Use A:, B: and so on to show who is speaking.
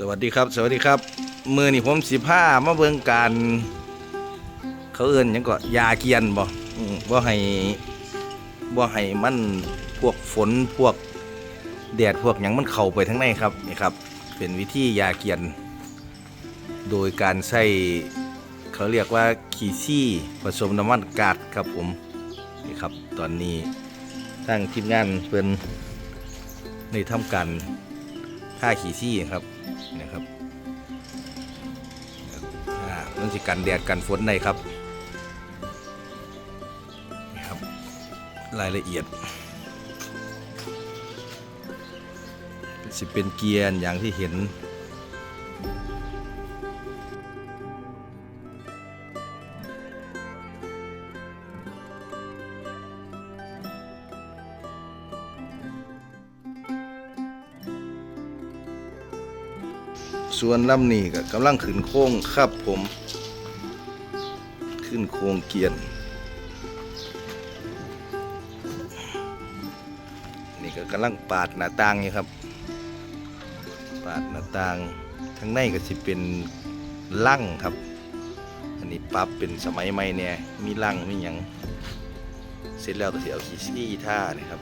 A: สวัสดีครับ สวัสดีครับ มือนี่ผมสิผ้ามาเบิ่งการเขาเอิ้นหยังก็ยาเกียนบ่อืมบ่ให้บ่ให้มันพวกฝนพวกแดดพวกหยังมันเข้าไปทั้งในครับนี่ครับ เป็นวิธียาเกียน โดยการใช้เขาเรียกว่าขี้ซี่ผสมน้ำมันกาดครับผมนี่ครับตอนนี้ทางทีมงานเพิ่นในทำการ ท่าขี้ซี่ครับนะครับอ่ามันสิกันแดดกันฝนในครับนี่ครับ รายละเอียดสิเป็นเกียร์อย่างที่เห็น ส่วนลำนี้ก็กำลังขึ้นโค้งครับผม ขึ้นโค้งเกียน นี่ก็กำลังปาดหน้าต่างอยู่ครับ ปาดหน้าต่างทั้งในก็สิเป็นลั่งครับ อันนี้ปรับเป็นสมัยใหม่เนี่ยมีลั่งมีหยังเสร็จแล้วก็สิเอาขี้ซี่ท่านี่ครับ